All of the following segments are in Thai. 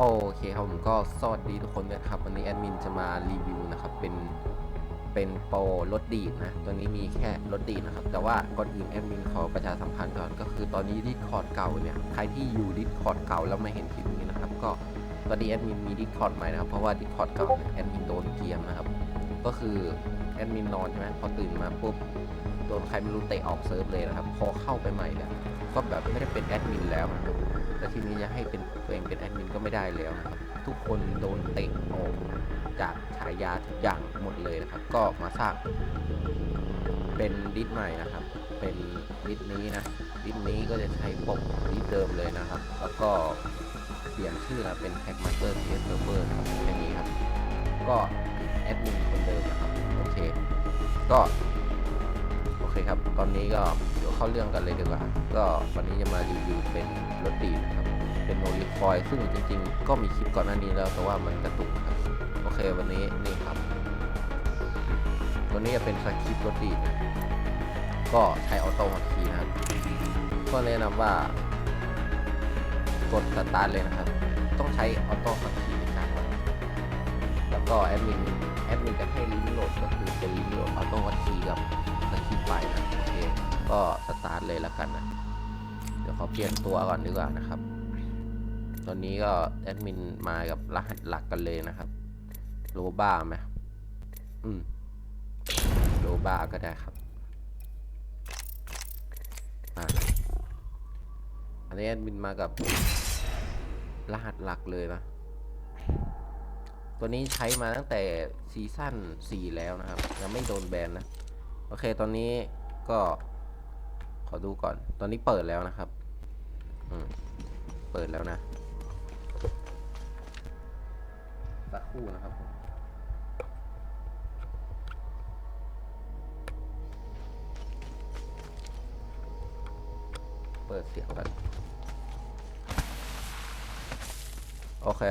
โอเคครับผมก็สวัสดีทุกคนด้วยนะครับ วันนี้แอดมินจะมารีวิวนะครับ เป็นเป็นโปรรถดีดนะตัวนี้มีแค่รถดีดนะครับ แต่ว่าก่อนอื่นแอดมินขอประชาสัมพันธ์ก่อนก็คือตอนนี้ดิสคอร์ดเก่าเนี่ยใครที่อยู่ดิสคอร์ดเก่าแล้วมาเห็นคลิปนี้นะครับ ก็ตอนนี้แอดมินมีดิสคอร์ดใหม่นะครับ เพราะว่าดิสคอร์ดเก่าเนี่ยแอดมินโดนเกียมนะครับ ก็คือแอดมินนอนใช่ไหมพอตื่นมาปุ๊บ โดนใครไม่รู้เตะออกเซิร์ฟเลยนะครับ พอเข้าไปใหม่เนี่ยก็แบบไม่ได้เป็นแอดมินแล้วนะครับแล้วทีนี้จะให้เป็นตัวเองเป็นแอดมินก็ไม่ได้แล้วนะครับทุกคนโดนเตะออกจากฉายาทุกอย่างหมดเลยนะครับ ก็มาสร้างเป็นดิสใหม่นะครับ เป็นดิสนี้นะดิสนี้ก็จะใช้ปกดิสเดิมเลยนะครับ แล้วก็เปลี่ยนชื่อนะเป็น Hackmaster PS Server นะครับแค่นี้ครับ ก็แอดมินคนเดิมนะครับ โอเค ก็ เคครับ ตอนนี้ก็เดี๋ยวเข้าเรื่องกันเลยดีกว่า ก็วันนี้จะมารีวิวเป็นรถดีนะครับ เป็นโนลิฟอยซึ่งจริงๆ ก็มีคลิปก่อนหน้านี้แล้ว แต่ว่ามันกระตุกครับ โอเควันนี้นี่ครับตัวนี้จะเป็นสคริปต์รถดีนก็ใช้ออโต้ฮอตคีย์นะครับ ก็แนะนำว่ากดสตาร์ทเลยนะครับ ต้องใช้ออโต้ฮอตคีย์ในการแล้วก็แอดมินแอดมินจะให้ลิงก์โหลดก็คือเป็นลิงก์โหลดออโต้ฮอตคีย์กับ สคริปต์ไฟล์นะโอเคก็สตาร์ทเลยแล้วกันนะ เดี๋ยวขอเปลี่ยนตัวก่อนดีกว่านะครับ ตอนนี้ก็แอดมินมากับรหัสหลักกันเลยนะครับ โลบ้าไหมอืมโลบ้าก็ได้ครับอะอันนี้แอดมินมากับรหัสหลักเลยนะ ตัวนี้ใช้มาตั้งแต่ซีซั่น4แล้วนะครับ ยังไม่โดนแบนนะ โอเคตอนนี้ก็ขอดูก่อน ตอนนี้เปิดแล้วนะครับ อืม เปิดแล้วนะสักครู่นะครับผมเปิดเสียงกัน โอเค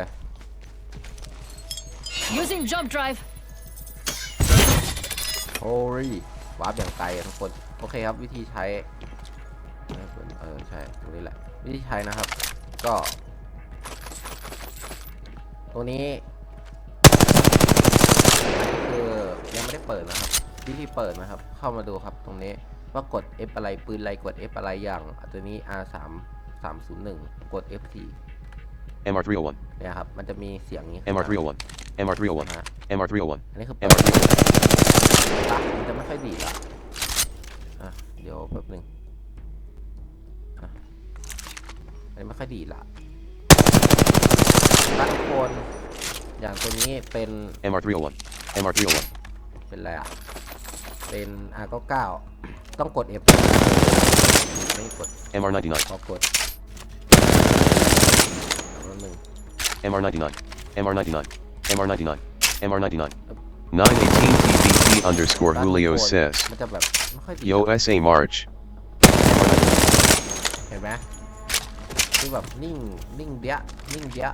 Using jump drive. โอ้ย วาร์ปอย่างไกลอะทุกคน โอเคครับวิธีใช้เออใช่ตรงนี้แหละ วิธีใช้นะครับ ก็ ตรงนี้คือยังไม่ได้เปิดนะครับ วิธีเปิดนะครับ เข้ามาดูครับตรงนี้ว่ากด F อะไรปืนอะไรกด F อะไรอย่างตัวนี้ R 3 301 กด F4 MR301, เนี่ยครับ มันจะมีเสียงนี้ MR301, MR301, นะฮะ MR301, อันนี้คือ MR301. ตัมันจะไม่ ค่อยดีดละอะ เดี๋ยวแป๊บหนึงอะอันนี้ไม่ค่อยดีดละตั้งคนอย่างตัวนี้เป็น MR301, MR301, เป็นอะไรอะ เป็น R99 ต้องกด F ไม่กด MR99, พอกดตัวหนึ่ง MR99, MR99, MR99, MR99. 918 TBT underscore ตั้ง Julio คน says, มันจะแบบไม่ค่อยดีด Yo SA March, เห็นไหมคือแบบนิ่งนิ่งเดียนิ่งเดีย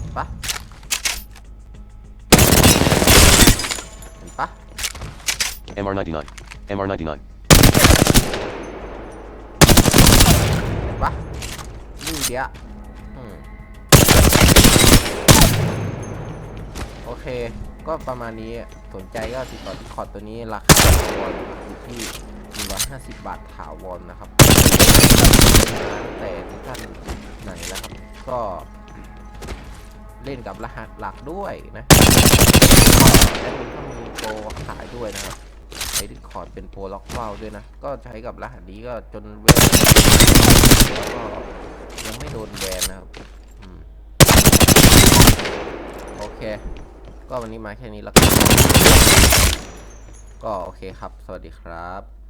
เห็นปะเห็นปะ MR99, MR99, เห็นปะนิ่งเดียอืม โอเค ก็ประมาณนี้สนใจก็ติดต่อที่คอร์ดตัวนี้ราคาถาวรอยู่ที่150 บาทถาวรนะครับ แต่ท่านไหนแล้วครับ ก็เล่นกับรหัสหลักด้วยนะและมีก็มีโปรขายด้วยนะครับใช้ดิคอร์ดเป็นโปรล็อกเป้าด้วยนะ ก็ใช้กับรหัสนี้ก็จนเวลแล้วก็ยังไม่โดนแบนนะครับอโอเค ก็วันนี้มาแค่นี้แล้วก็โอเคครับ สวัสดีครับ